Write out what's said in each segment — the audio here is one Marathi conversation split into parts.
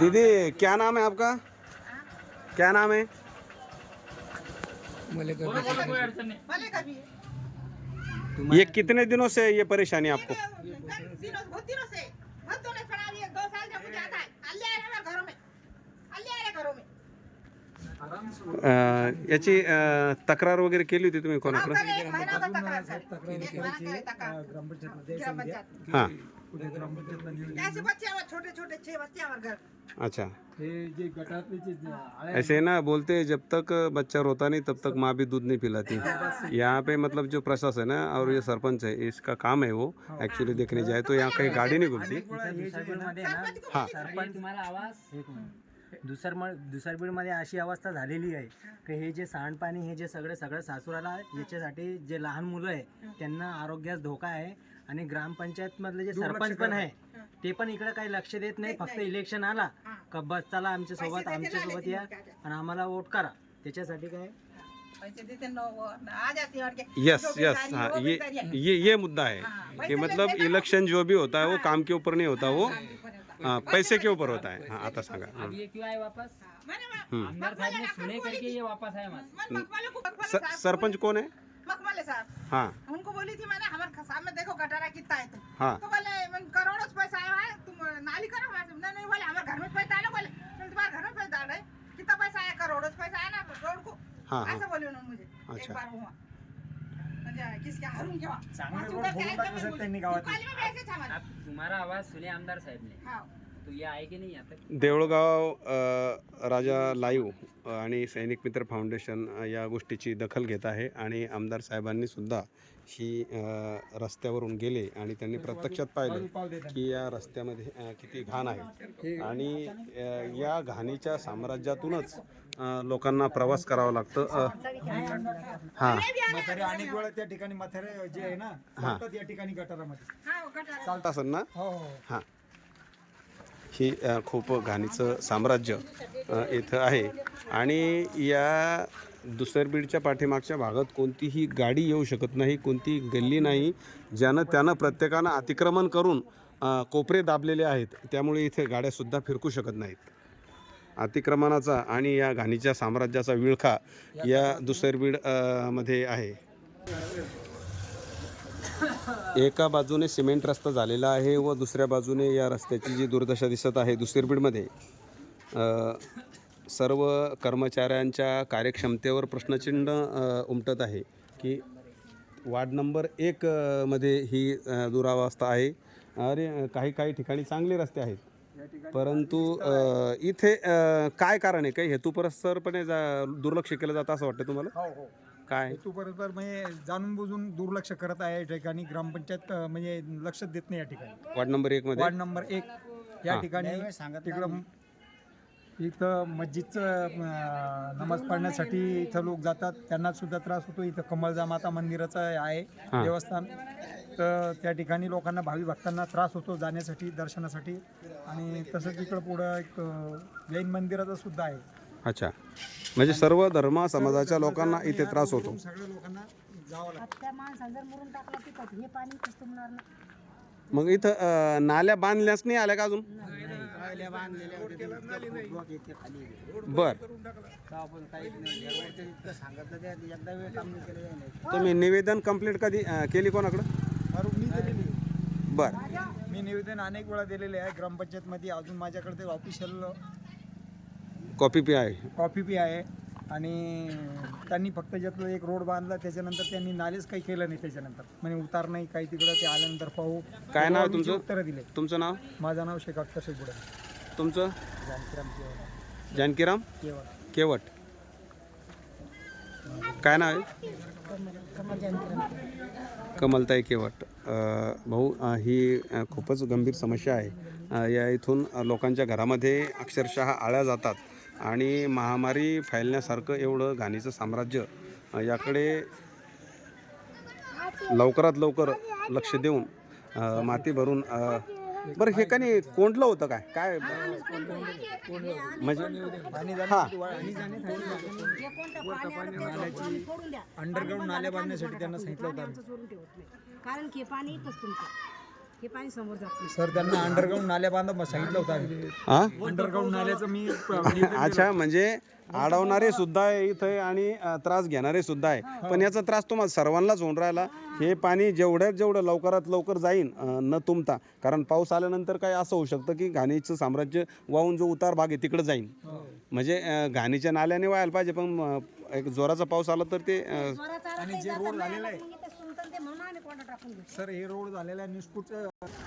दीदी क्या नाम है आपका? क्या नाम है? ये कितने दिनों से ये परेशानी आपको? दिनों से अं, याची अं, तक्रार वगैरे केली होती तुम्ही हाँ, कोणाकडे एक महीना का तक्रार सर एक महीना करे तक्रार ग्रामपंचायत हाँ ऐसे बच्चे हमारे छोटे छोटे छह बच्चे हमारे घर अच्छा हे ऐसे ना बोलते हैं, जब तक बच्चा रोता नहीं तब तक माँ भी दूध नहीं पिलाती यहाँ पे मतलब जो प्रशासन है और ये सरपंच है इसका काम है वो एक्चुअली देखने जाए तो यहाँ कहीं गाड़ी नहीं घूमती सरपंच को हाँ सरपंच तुम्हाला आवाज़ दुसर दुसरबीडमध्ये अशी अवस्था झालेली आहे की हे जे सांडपाणी हे जे सगळे सगळं सासुराला याच्यासाठी जे लहान मुलं आहे त्यांना आरोग्यास धोका आहे आणि ग्रामपंचायत मधले जे सरपंच पण आहे ते पण इकडे काही लक्ष देत नाही फक्त इलेक्शन आला का बस चला आमच्यासोबत आमच्यासोबत या आणि आम्हाला वोट करा. त्याच्यासाठी काय? है यस जो यस है, ये। ये ये मुद्दा है कि मतलब इलेक्शन जो भी होता है वो काम के ऊपर नहीं होता वो है। हाँ, पैसे के ऊपर होता है हाँ आता सांगा. हाँ. ये क्यों आए वापस. मैंने वहाँ- हम्म. आमदार साहब ने सुने करके ये वापस आए हमारे मन मखमले को मखमले सर- साहब को सरपंच कौन है मखमले साहब हाँ. उनको बोली थी मैंने हमारे सामने देखो गटारा कितना है तुम हाँ. तो बोले "मन करोड़ों से पैसा आया है तुम नाली करो हमारे से।" नहीं नहीं बोले हमारे घर में पैसा आया बोले. "तुम तुम्हारे घर में पैसा डाल रहे कितना पैसा आया करोड़ों से पैसा आया ना रोड को हाँ हाँ. ऐसा बोले उन्होंने मुझे. अच्छा. एक बार हुआ किसके हरून चांगले रोड फोडून क्या टाकले त्यांनी. गावात. अब तुम्हारा आवाज सुने आमदार साहब ने हाँ. तो ये आए कि नहीं यहाँ तक देऊळगाव अ, राजा लाईव्ह आणि सैनिक मित्र फाउंडेशन अ, या गोष्टीची दखल घेत आहे आणि आमदार साहेबांनी सुद्धा ही अ, रस्त्यावरून गेले आणि त्यांनी प्रत्यक्षात पाहिलं की या रस्त्यामध्ये अ, किती घाण आहे आणि अ, या घाणीच्या साम्राज्यातूनच लोकांना प्रवास करावा लागतं. हां. म्हातारे अनेक वेळा त्या ठिकाणी म्हातारे जे आहे ना चालतात या ठिकाणी गटारामध्ये. हाँ. चालत असेल ना? हो हो. हां. ही अ, खूप घाणीचं साम्राज्य अ, इथं आहे. आणि या दुसरबीडच्या पाठीमागच्या भागात कोणतीही गाडी येऊ शकत नाही कोणती गल्ली नाही ज्यानं त्यानं प्रत्येकानं अतिक्रमण करून अ, कोपरे दाबलेले आहेत. त्यामुळे इथे गाड्यासुद्धा फिरकू शकत नाहीत. अतिक्रमणाचा आणि या घाणीच्या साम्राज्याचा विळखा या दुसरबीडमध्ये आहे. एका बाजूने सिमेंट रस्ता झालेला आहे व दुसऱ्या बाजूने या रस्त्याची जी दुर्दशा दिसत आहे दुसरबीडमध्ये सर्व कर्मचाऱ्यांच्या कार्यक्षमतेवर प्रश्नचिन्ह उमटत आहे की वार्ड नंबर एक मध्ये ही दुरावस्था आहे. अरे काही काही ठिकाणी चांगले रस्ते आहेत. परंतु अ, इथे अ, काय कारण आहे? काही हेतुपुरस्सरपणे जा दुर्लक्ष केलं जातं असं वाटतं तुम्हाला? हो हो. काय? तू बरोबर म्हणजे जाणून बुजून दुर्लक्ष करत आहे या ठिकाणी ग्रामपंचायत अं, म्हणजे लक्ष देत नाही या ठिकाणी. वार्ड नंबर एकमध्ये वार्ड नंबर एक या. ठिकाणी तिकडं इथं मस्जिदचं अं, नमाज पढण्यासाठी इथं लोक जातात. त्यांना सुद्धा त्रास होतो. इथं कमळजा माता मंदिराचं आहे. देवस्थान. तर त्या ठिकाणी लोकांना भावी भक्तांना त्रास होतो जाण्यासाठी दर्शनासाठी. आणि तसंच इकडं पुढं एक जैन मंदिराचं सुद्धा आहे. अच्छा. म्हणजे सर्व धर्म समाजाच्या लोकांना इथे त्रास होतो. सगळ्या लोकांना जावं लागतं. त्या माणसानं जर मुरून टाकला तिथं हे पाणी कुसुमणार नाही मग इथं अ, नाल्या बांधल्याच नाही आल्या का अजून? बर. तुम्ही निवेदन कंप्लीट कधी अ, केली कोणाकडं? बर. मी निवेदन अनेक वेळा दिलेले आहे ग्रामपंचायतमध्ये. अजून माझ्याकडे ते ऑफिशियल कॉपी पी आहे. कॉपी बी आहे. आणि त्यांनी फक्त ज्यातलं एक रोड बांधला त्याच्यानंतर त्यांनी नालेच काही केलं नाही त्याच्यानंतर. म्हणजे उतार नाही काही तिकडं ते आल्यानंतर पाहू. काय नाव आहे तुमचं? उत्तरं दिले. तुमचं नाव? माझं नाव शेख अख्तर शेख बुडे तुमचं? जानकीराम केवळ जानकीराम? केवळ केवट. काय नाव आहे? कमलताई केवट. भाऊ ही खूपच गंभीर समस्या आहे. या इथून लोकांच्या घरामध्ये अक्षरशः आळ्या जातात आणि महामारी फैलण्यासारखं एवढं घाणीचं साम्राज्य याकडे लवकरात लवकर लक्ष देऊन माती भरून बरं हे कनी कोंडलं होतं काय? काय? म्हणजे हा. पाणी आलं ते पाणी फोडून द्या. अंडरग्राऊंड नाल्या बांधण्यासाठी त्यांना सांगितलं होतं आमचं चोरून ठेवत नाही कारण की हे पाणी तुमचं. हे पाणी समोर जात नाही. सर त्यांना अंडरग्राऊंड नाल्या बांधा मग सांगितलं होतं आम्ही. हा? अंडरग्राऊंड नाल्याचं मी अच्छा म्हणजे अडवणारे सुद्धा आहे इथे आणि अ, त्रास घेणारे सुद्धा आहे. पण याचा त्रास तुम्हाला सर्वांनाच होऊन राहिला. हे पाणी जेवढ्यात जेवढं लवकरात लवकर जाईन अ, न तुंबता कारण पाऊस आल्यानंतर काय असं होऊ शकतं की घाणीचं साम्राज्य वाहून जो उतार भाग आहे तिकडे जाईन. म्हणजे अ, घाणीच्या नाल्याने व्हायला पाहिजे पण अ, एक जोराचा पाऊस आला तर ते अ, जोराचा आला काही जात नाही. मग इथे सुलतान ते म्हणून आम्ही कोणता टाकून घेतो सर हे रोड झालेला आहे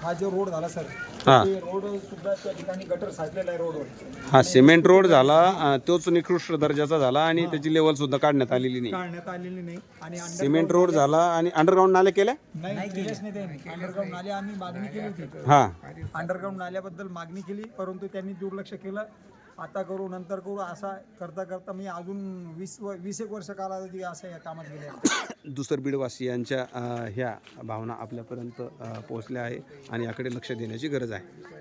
हा जो रोड झाला सर हा. ते रोड सुद्धा त्या ठिकाणी गटर साचलेला आहे रोडवर. हा सिमेंट रोड झाला अ, तोच निकृष्ट दर्जाचा झाला आणि त्याची लेवल सुद्धा काढण्यात आलेली नाही. काढण्यात आलेली नाही. आणि under- सिमेंट रोड झाला आणि अंडरग्राऊंड नाले केल्या नाही केलेच नाही त्यांनी. अंडरग्राऊंड नाले आम्ही मागणी केली होती. हा. अंडरग्राऊंड नाल्याबद्दल मागणी केली परंतु त्यांनी दुर्लक्ष केलं. आता करू नंतर करू असा करता करता मी अजून वीस व वीस एक वर्ष कालावधी असं या कामात गेले दुसर बीडवासियांच्या ह्या भावना आपल्यापर्यंत पोहोचल्या आहे आणि याकडे लक्ष देण्याची गरज आहे.